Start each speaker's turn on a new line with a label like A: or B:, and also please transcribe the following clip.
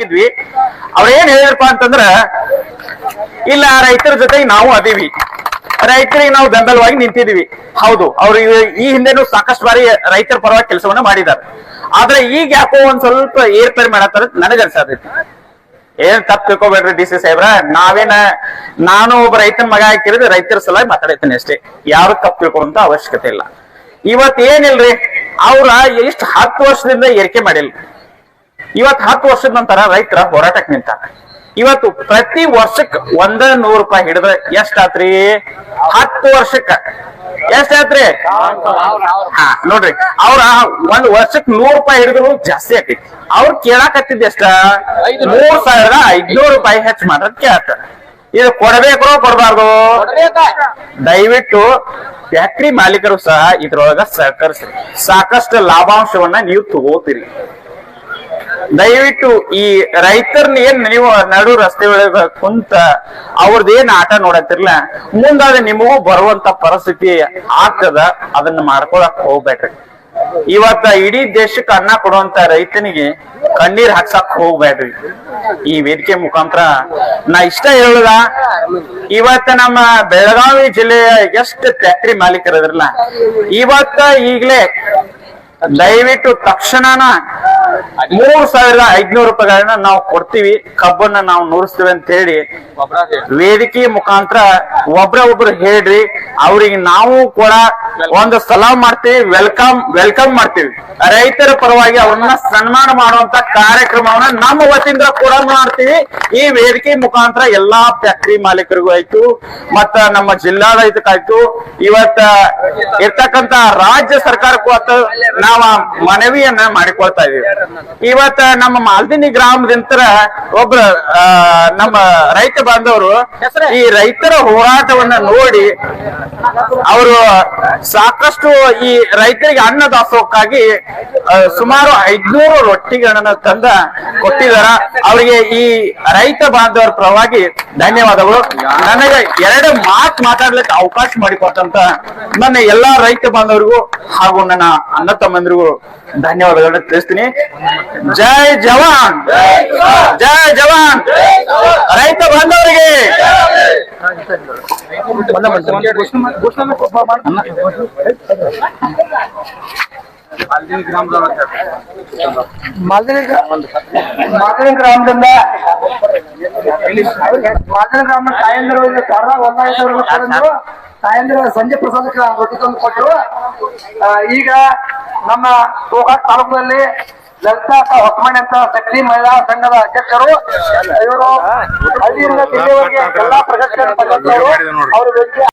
A: ಹೋಗಿದ್ವಿ. ಅವ್ರ ಏನ್ ಹೇಳಿರಪ್ಪ ಅಂತಂದ್ರ, ಇಲ್ಲ ರೈತರ ಜೊತೆಗೆ ನಾವು ಅದೀವಿ. ರೈತರಿಗೆ ನಾವು ಬೆಂಬಲವಾಗಿ ನಿಂತಿದೀವಿ. ಹೌದು, ಅವ್ರು ಈ- ಹಿಂದೆನೂ ಸಾಕಷ್ಟು ಬಾರಿ ರೈತರ ಪರವಾಗಿ ಕೆಲಸವನ್ನ ಮಾಡಿದ್ದಾರೆ. ಆದ್ರೆ ಈಗ ಯಾಕೋ ಒಂದ್ ಸ್ವಲ್ಪ ಏರ್ಪೇರ್ ಮಾಡತ್ತಾರ ನನಗೆ ಅನ್ಸತೈತಿ ಏನ್ ತಪ್ಪು ತಿಳ್ಕೊಬೇಡ್ರಿ ಡಿ ಸಿ ಸಾಹೇಬ್ರ. ನಾವೇನ, ನಾನು ಒಬ್ಬ ರೈತನ ಮಗ ಹಾಕಿರೋದು ರೈತರ ಸಲುವಾಗಿ ಮಾತಾಡತ್ತೀನಿ ಅಷ್ಟೇ. ಯಾರು ತಪ್ಪು ತಿಳ್ಕೊಂತ ಅವಶ್ಯಕತೆ ಇಲ್ಲ. ಇವತ್ ಏನಿಲ್ರಿ ಅವ್ರ ಎಷ್ಟು ಹತ್ತು ವರ್ಷದಿಂದ ಏರಿಕೆ ಮಾಡಿಲ್ಲ. ಇವತ್ ಹತ್ತು ವರ್ಷದ ನಂತರ ರೈತರ ಹೋರಾಟಕ್ಕೆ ನಿಂತಾರ ಇವತ್ತು ಪ್ರತಿ ವರ್ಷಕ್ ಒಂದ ನೂರು ರೂಪಾಯಿ ಹಿಡಿದ್ರೆ ಎಷ್ಟಾತ್ರಿ? ಹತ್ತು ವರ್ಷಕ್ಕ. ಎಷ್ಟಾತ್ರಿ? ಹಾ, ನೋಡ್ರಿ, ಅವ್ರ ಒಂದ್ ವರ್ಷಕ್ ನೂರ್ ರೂಪಾಯಿ ಹಿಡಿದ್ರು ಜಾಸ್ತಿ ಆಕೈತಿ. ಅವ್ರ ಕೇಳಾಕತ್ತಿದ್ ಎಷ್ಟ? ಮೂರ್ ಸಾವಿರದ ಐದ್ನೂರು ರೂಪಾಯಿ ಹೆಚ್ಚು ಮಾಡ್ರದ್ ಕೇಳ್ತಾರ ಇದು ಕೊಡ್ಬೇಕು, ಕೊಡಬಾರ್ದು? ದಯವಿಟ್ಟು ಫ್ಯಾಕ್ಟ್ರಿ ಮಾಲೀಕರು ಸಹ ಇದ್ರೊಳಗ ಸಹಕರಿಸ್ರಿ. ಸಾಕಷ್ಟು ಲಾಭಾಂಶವನ್ನ ನೀವು ತಗೋತೀರಿ. ದಯವಿಟ್ಟು ಈ ರೈತರ್ನ ಏನ್ ನೀವು ನಡು ರಸ್ತೆ ಒಳಗ ಕುಂತ ಅವ್ರದ್ದು ಏನ್ ಆಟ ನೋಡತ್ತಿರ್ಲ? ಮುಂದಾದ ನಿಮಗೂ ಬರುವಂತ ಪರಿಸ್ಥಿತಿ ಆಗ್ತದ, ಅದನ್ನ ಮಾಡ್ಕೊಳಕ್ ಹೋಗ್ಬೇಡ್ರಿ. ಇವತ್ತ ಇಡೀ ದೇಶಕ್ಕೆ ಅನ್ನ ಕೊಡುವಂತ ರೈತನಿಗೆ ಕಣ್ಣೀರ್ ಹಾಕ್ಸಕ್ ಹೋಗ್ಬೇಡ್ರಿ. ಈ ವೇದಿಕೆ ಮುಖಾಂತರ ನಾ ಇಷ್ಟ ಹೇಳುದ? ಇವತ್ತ ನಮ್ಮ ಬೆಳಗಾವಿ ಜಿಲ್ಲೆಯ ಎಷ್ಟು ಫ್ಯಾಕ್ಟ್ರಿ ಮಾಲೀಕರದ್ರಲ್ಲ, ಇವತ್ತ ಈಗ್ಲೇ ದಯವಿಟ್ಟು ತಕ್ಷಣನ ಮೂರ್ ಸಾವಿರದ ಐದ್ನೂರು ರೂಪಾಯಿಗಳನ್ನ ನಾವು ಕೊಡ್ತೀವಿ. ಕಬ್ಬನ್ನ ನಾವು ನುರಿಸ್ತೀವಿ ಅಂತ ಹೇಳಿ ವೇದಿಕೆ ಮುಖಾಂತರ ಒಬ್ರ ಒಬ್ರು ಹೇಳ್ರಿ. ಅವ್ರಿಗೆ ನಾವು ಕೂಡ ಒಂದು ಸಲಾಮ್ ಮಾಡ್ತೀವಿ, ವೆಲ್ಕಮ್ ವೆಲ್ಕಮ್ ಮಾಡ್ತೀವಿ. ರೈತರ ಪರವಾಗಿ ಅವ್ರನ್ನ ಸನ್ಮಾನ ಮಾಡುವಂತ ಕಾರ್ಯಕ್ರಮವನ್ನ ನಮ್ಮ ವತಿಯಿಂದ ಕೂಡ ಮಾಡ್ತೀವಿ. ಈ ವೇದಿಕೆ ಮುಖಾಂತರ ಎಲ್ಲಾ ಫ್ಯಾಕ್ಟರಿ ಮಾಲೀಕರಿಗೂ ಆಯ್ತು, ಮತ್ತ ನಮ್ಮ ಜಿಲ್ಲಾಡಳಿತಕ್ಕಾಯ್ತು. ಇವತ್ತ ಇರ್ತಕ್ಕಂತ ರಾಜ್ಯ ಸರ್ಕಾರಕ್ಕೂ ಆತ ನಾವ ಮನವಿಯನ್ನ ಮಾಡಿಕೊಳ್ತಾ ಇದೀವಿ. ಇವತ್ತ ನಮ್ಮ ಮಾಲ್ದಿನಿ ಗ್ರಾಮದಿಂತರ ಒಬ್ರ ನಮ್ಮ ರೈತ ಬಾಂಧವರು ಈ ರೈತರ ಹೋರಾಟವನ್ನ ನೋಡಿ ಅವರು ಸಾಕಷ್ಟು ಈ ರೈತರಿಗೆ ಅನ್ನ ದಾಸೋಹಕ್ಕಾಗಿ ಸುಮಾರು ಐದ್ನೂರು ರೊಟ್ಟಿಗಳನ್ನ ತಂದ ಕೊಟ್ಟಿದಾರ. ಅವರಿಗೆ ಈ ರೈತ ಬಾಂಧವರ ಪರವಾಗಿ ಧನ್ಯವಾದಗಳು. ನನಗೆ ಎರಡು ಮಾತು ಮಾತಾಡ್ಲಿಕ್ಕೆ ಅವಕಾಶ ಮಾಡಿಕೊಟ್ಟಂತ ನನ್ನ ಎಲ್ಲಾ ರೈತ ಬಾಂಧವರಿಗೂ ಹಾಗೂ ನನ್ನ ಅಣ್ಣ ತಮ್ಮಂದಿರಿಗೂ ಧನ್ಯವಾದಗಳನ್ನ ತಿಳಿಸ್ತೀನಿ. ಜೈ ಜವಾನ್! ಜೈ ಜವಾನ್! ಬಾಂಧವರಿಗೆ
B: ಮಾಲ್ದಿನಿ ಗ್ರಾಮದಿಂದ ಮಾಲ್ದಿನಿ ಗ್ರಾಮ ತಾಯಂದಿರು ಕರ್ರ ಒಂದಾಯ್ತವ್ರನ್ನ ತಾಯಂದಿರು ಸಂಜೆ ಪ್ರಸಾದಕ್ಕೆ ರೊಟ್ಟಿ ತಂದು ಕೊಟ್ಟರು. ಈಗ ನಮ್ಮ ಗೋಕಾಕ್ ತಾಲೂಕಿನಲ್ಲಿ ಲಲಿತಾ ಹೊಸಮಣಿ ಅಂತ ಶಕ್ತಿ ಮಹಿಳಾ ಸಂಘದ ಅಧ್ಯಕ್ಷರು ಇವರು ಹಳ್ಳಿಯಿಂದ ದಿಲ್ಲಿವರೆಗೆ ಎಲ್ಲಾ ಪ್ರಗತಿಯನ್ನು ತಂದಂತವರು ಅವರು ವ್ಯಕ್ತಿ